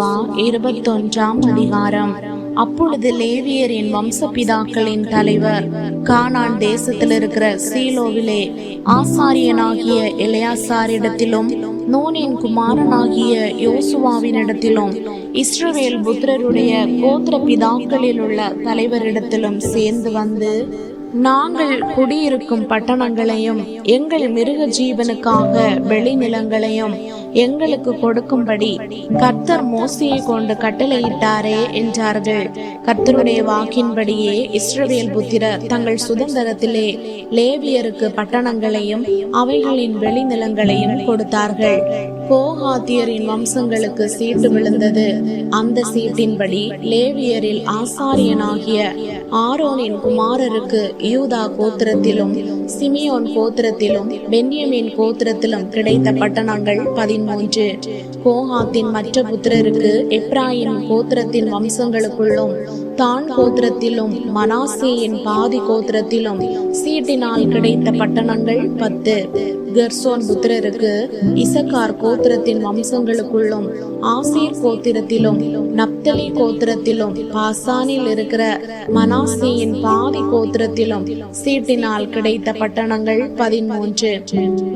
யோசுவா இருபத்தொன்றாம் அதிகாரம். அப்பொழுது லேவியரின் வம்சபிதாக்களின் தலைவர் கானான் தேசத்தில் இருக்கிற சீலோவிலே ஆசாரியனாகிய இளையாசாரிடத்திலும் நூனின் குமாரனாகிய யோசுவாவினிடத்திலும் இஸ்ரவேல் புத்திரருடைய கோத்திர பிதாக்களில் உள்ள தலைவரிடத்திலும் சேர்ந்து வந்து நாங்கள் குடியிருக்கும் பட்டணங்களையும் எங்கள் மிருக ஜீவனுக்காக வெளிநிலங்களையும் எங்களுக்கு கொடுக்கும்படி கர்த்தர் மோசையை கொண்டு கட்டளையிட்டாரே என்றார்கள். கர்த்தருடைய வாக்கின்படியே இஸ்ரவேல் புத்திரர் தங்கள் சுதந்திரத்திலே லேவியருக்கு பட்டணங்களையும் அவைகளின் வெளிநிலங்களையும் கொடுத்தார்கள். கோகாத்தியரின் வம்சங்களுக்கு சீட்டு விழுந்தது. அந்த சீட்டின்படி லேவியரில் ஆசாரியனாகிய ஆரோனின் குமாரருக்கு யூதா கோத்திரத்திலும் சிமியோன் கோத்திரத்திலும் பென்யமின் கோத்திரத்திலும் கிடைத்த பட்டணங்கள் பதிமூன்று கோகாத்தின் மற்ற புத்திரருக்கு எப்ராயிம் கோத்திரத்தின் வம்சங்களுக்குள்ளும் தான் கோத்திரத்திலும் மனாசேயின் பாதி கோத்திரத்திலும் சீட்டினால் கிடைத்த பட்டணங்கள் பத்து. கர்சோன் புத்திரருக்கு இசக்கார் கோத்திரத்தின் வம்சங்களுக்குள்ளும் ஆசீர் கோத்திரத்திலும் நப்தலி கோத்திரத்திலும் பாசானில் இருக்கிற மனாசியின் பாதி கோத்திரத்திலும் சீட்டினால் கிடைத்த பட்டணங்கள் பதிமூன்று.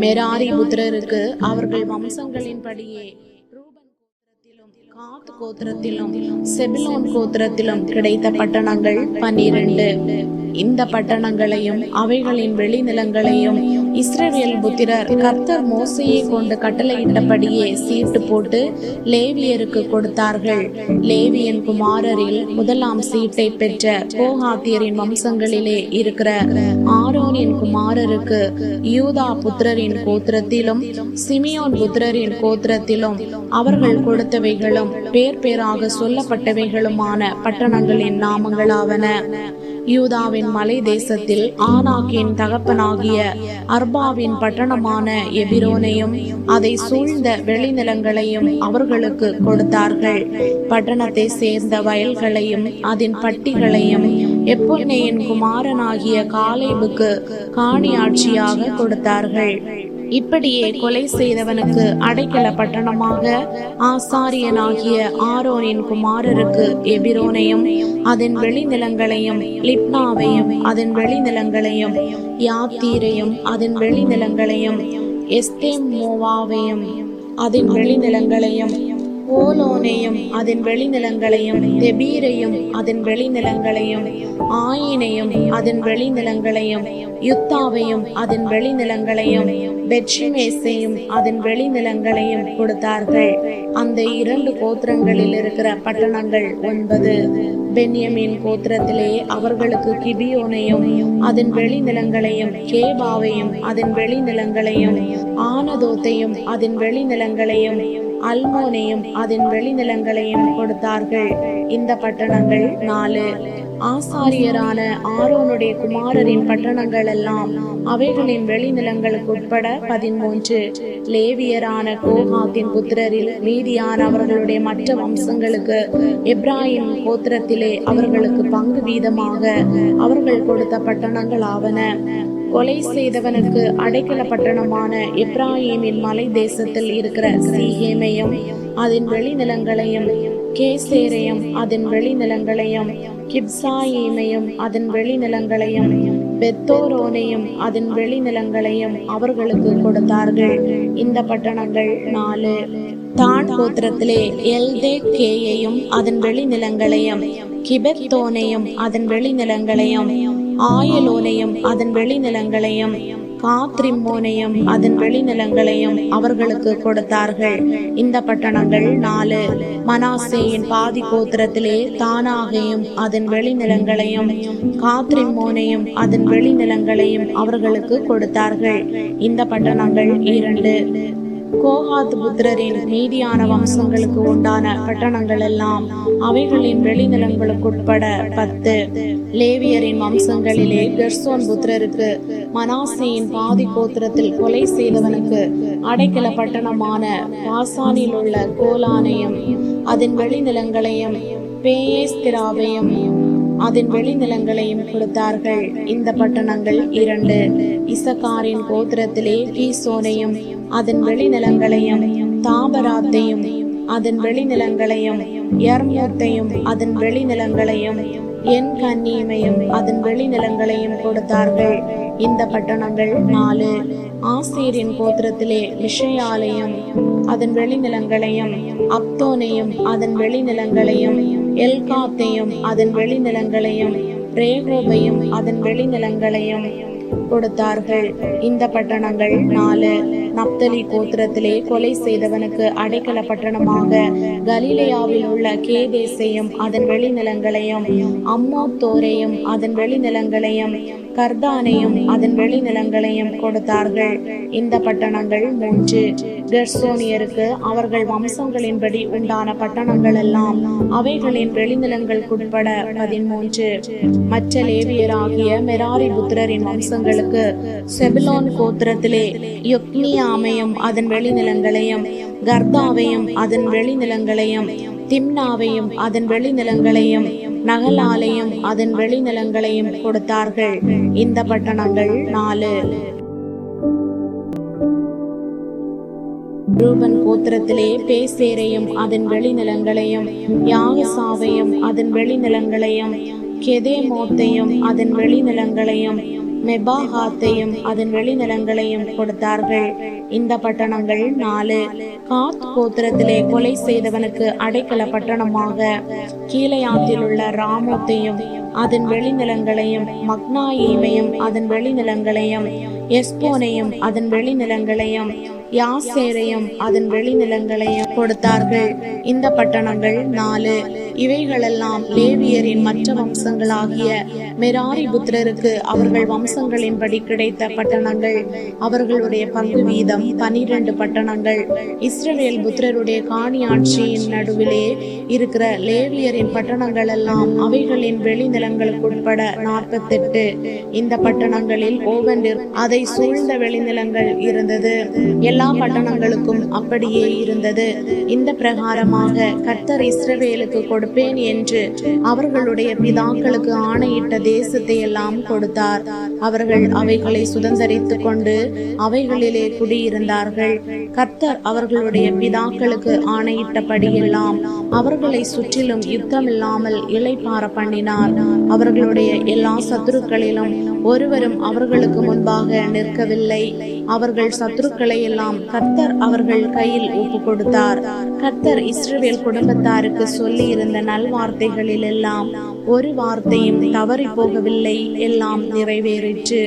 மெராரி புத்திரருக்கு அவர்கள் வம்சங்களின்படியே படியே காத் கோத்திரத்திலும் செபிலோன் கோத்திரத்திலும் கிடைத்த பட்டணங்கள் பன்னிரண்டு. இந்த பட்டணங்களையும் அவைகளின் வெளிநிலங்களையும் இஸ்ரேவியல் புத்திரர் கர்த்தர் மோசையை கொண்டு கட்டளையிட்டபடியே சீட்டு போட்டு லேவியருக்கு கொடுத்தார்கள். லேவியன் குமாரரில் முதலாம் சீட்டை பெற்ற கோஹாத்தியரின் வம்சங்களிலே இருக்கிற ஆரோனின் குமாரருக்கு யூதா புத்திரரின் கோத்திரத்திலும் சிமியோன் புத்திரரின் கோத்திரத்திலும் அவர்கள் கொடுத்தவைகளும் பேர் பேராக சொல்லப்பட்டவைகளுமான பட்டணங்களின் நாமங்களாவன. யூதாவின் மலை தேசத்தில் ஆனாக்கின் தகப்பனாகிய அர்பாவின் பட்டணமான எபிரோனையும் அதை சூழ்ந்த வெளிநிலங்களையும் அவர்களுக்கு கொடுத்தார்கள். பட்டணத்தை சேர்ந்த வயல்களையும் அதன் பட்டிகளையும் எப்பொன்னையின் குமாரனாகிய காலேபுக்கு காணியாட்சியாக கொடுத்தார்கள். இப்படியே கொலை செய்தவனுக்கு அடைக்கல பட்டணமாக ஆசாரியனாகிய ஆரோனின் குமாரருக்கு எபிரோனையும் அதன் வெளிநிலங்களையும் லிப்னாவையும் அதன் வெளிநிலங்களையும் யாத்தீரையும் அதன் வெளிநிலங்களையும் எஸ்தேம் மோவாவையும் அதன் வெளிநிலங்களையும் ஓலோனையும் அதன் வெளிநிலங்களையும் தெபீரையும் அதன் வெளிநிலங்களையும் ஆயினையும் அதன் வெளிநிலங்களையும் யுத்தாவையும் அதன் வெளிநிலங்களையும் பெட்சிமேசையும் அதன் வெளிநிலங்களையும் கொடுத்தார்கள். அந்த இரண்டு கோத்திரங்களில் இருக்கிற பட்டணங்கள் ஒன்பது. பென்யமின் கோத்திரத்திலே அவர்களுக்கு கிபியோனையும் அதன் வெளிநிலங்களையும் கேபாவையும் அதன் வெளிநிலங்களையும் ஆனதோத்தையும் அதன் வெளிநிலங்களையும் அல்மோனையும் அதன் வெளிநிலங்களையும் கொடுத்தார்கள். இந்த பட்டணங்கள் நாலு. ஆசாரியரான ஆரோனுடைய குமாரரின் பட்டணங்கள் எல்லாம் அவைகளின் வெளிநிலங்களுக்கு உட்பட பதிமூன்று லேவியரான கோகாத்தின் புத்திரரில் மீதியான அவர்களுடைய மற்ற வம்சங்களுக்கு எப்ராஹிம் கோத்திரத்திலே அவர்களுக்கு பங்கு வீதமாக அவர்கள் கொடுத்த பட்டணங்கள் ஆவன கொலை செய்தவனுக்கு அடைக்கல பட்டணமான இப்ராஹிமின் மலை தேசத்தில் இருக்கிற சீஹேமையும் அதன் வெளிநிலங்களையும் கேசேரையும் அதன் வெளிநிலங்களையும் கிப்சாயீமையும் அதன் வெளிநிலங்களையும் பெத்தோரோனையும் அதன் வெளிநிலங்களையும் அவர்களுக்கு கொடுத்தார்கள். இந்த பட்டணங்கள் நாலு. தான் கோத்திரத்திலே எல்தே கேயையும் அதன் வெளிநிலங்களையும் கிபெத்தோனையும் அதன் வெளிநிலங்களையும் ஆயலோனையும் அதன் வெளிநிலங்களையும் காத்ரிம்மோனையும் அதன் வெளிநிலங்களையும் அவர்களுக்கு கொடுத்தார்கள். இந்த பட்டணங்கள் நாலு. மனாசேயின் பாதி கோத்திரத்திலே தானாகையும் அதன் வெளிநிலங்களையும் காத்ரிம்மோனையும் அதன் வெளிநிலங்களையும் அவர்களுக்கு கொடுத்தார்கள். இந்த பட்டணங்கள் இரண்டு. கோகாத் புத்திரரின் மீதியான வம்சங்களுக்கு உண்டான பட்டணங்கள் எல்லாம் அவைகளின் வெளிநிலங்களுக்கு உட்பட பத்து. லேவியரின் வம்சங்களிலே கெர்சோன் புத்திரருக்கு மனாசியின் பாதி கோத்திரத்தில் கொலை செய்தவனுக்கு அடைக்கல பட்டணமான பாசானில் உள்ள கோலானையும் அதன் வெளிநிலங்களையும் பேயேஸ்திராவையும் அதன் வெளிநிலங்களையும் கொடுத்தார்கள். இந்த பட்டணங்கள் இரண்டு. இசக்காரின் கோத்திரத்திலே கீசோனையும் அதன் வெளிநிலங்களையும் தாபராத்தையும் அதன் வெளிநிலங்களையும் யர்மூத்தையும் அதன் வெளிநிலங்களையும் என் கன்னியமையும் அதன் வெளிநிலங்களையும் கொடுத்தார்கள். இந்த பட்டணங்கள் நாலு. ஆசிரியரின் கோத்திரத்திலே விஷயாலயம் அதன் வெளிநிலங்களையும் அப்தோனையும் அதன் வெளிநிலங்களையும் எல்காத்தையும் அதன் வெளிநிலங்களையும் ரேகோபையும் அதன் வெளிநிலங்களையும் கொடுத்தார்கள். இந்த பட்டணங்கள் நாலு. நப்தலி கோத்திரத்திலே கொலை செய்தவனுக்கு அடைக்கல பட்டணமாக கலிலேயாவில் உள்ள கேதேசையும் அதன் வெளிநிலங்களையும் அம்மோத்தோரையும் அதன் வெளிநிலங்களையும் கர்தானையும் அதன் வெளிநிலங்களையும் கொடுத்தார்கள். இந்த பட்டணங்கள் மூன்று. கெர்சோனியருக்கு அவர்கள் வம்சங்களின்படி உண்டான பட்டணங்கள் எல்லாம் அவைகளின் வெளிநிலங்களுக்குட்பட பதிமூன்று மற்ற லேவியராகிய மெராரி புத்திரரின் வம்சங்களுக்கு செபிலோன் கோத்திரத்திலே யொக்னியாமையும் அதன் வெளிநிலங்களையும் கர்தாவையும் அதன் வெளிநிலங்களையும் திம்னாவையும் அதன் வெளிநிலங்களையும் நகலாலையும் அதன் வெளிநிலங்களையும் கொடுத்தார்கள். இந்த பட்டணங்கள் நாலு. ரூபன் கோத்திரத்திலே பேசேரையும் அதன் வெளிநிலங்களையும் யாகசாவையும் அதன் வெளிநிலங்களையும் கெதேமோத்தையும் அதன் வெளிநிலங்களையும் மெபாஹாத்தையும் அதன் வெளிநிலங்களையும் கொடுத்தார்கள். இந்த பட்டணங்கள் நாலு. காத் கோத்திரத்திலே கொலை செய்தவனுக்கு அடைக்கல பட்டணமாக. கீழையாத்தில் உள்ள ராமோத்தையும் அதன் வெளிநிலங்களையும் மக்னாயீமையும் அதன் வெளிநிலங்களையும் எஸ்போனையும் அதன் வெளிநிலங்களையும் யாசேரையும் அதன் வெளிநிலங்களையும் கொடுத்தார்கள். இந்த பட்டணங்கள் நாலு. இவைகளெல்லாம் லேவியரின் மற்ற வம்சங்களாகிய மெராரி புத்திரருக்கு அவர்கள் வம்சங்களின்படி கிடைத்த பட்டணங்கள். அவர்களுடைய பங்கு வீதம் பனிரெண்டு பட்டணங்கள். இஸ்ரவேல் புத்திரருடைய காணியாட்சியின் நடுவிலே இருக்கிற லேவியரின் பட்டணங்கள் எல்லாம் அவைகளின் வெளிநிலங்களுக்கு உட்பட நாற்பத்தெட்டு. இந்த பட்டணங்களில் ஓவென்றிர் அதை சூழ்ந்த வெளிநிலங்கள் இருந்தது. எல்லா பட்டணங்களுக்கும் அப்படியே இருந்தது. இந்த பிரகாரமாக கர்த்தர் இஸ்ரவேலுக்கு கொடுப்பேன் என்று அவர்களுடைய பிதாக்களுக்கு ஆணையிட்ட தேசத்தை எல்லாம் கொடுத்தார். அவர்கள் அவைகளை சுதந்திரித்து கொண்டு அவைகளிலே குடியிருந்தார்கள். கர்த்தர் அவர்களுடைய பிதாக்களுக்கு ஆணையிட்டபடியெல்லாம் அவர்களை சுற்றிலும் யுத்தமில்லாமல் இலைப்பார பண்ணினார். அவர்களுடைய எல்லா சத்துருக்களிலும் ஒருவரும் அவர்களுக்கு முன்பாக நிற்கவில்லை. அவர்கள் சத்துருக்களை எல்லாம் கர்த்தர் அவர்கள் கையில் ஒப்பு கொடுத்தார் கர்த்தர் இஸ்ரேல் குடும்பத்தாருக்கு சொல்லி இருந்த நல்வார்த்தைகளில் எல்லாம் ஒரு வார்த்தையும் தவறி போகவில்லை எல்லாம் நிறைவேறிற்று.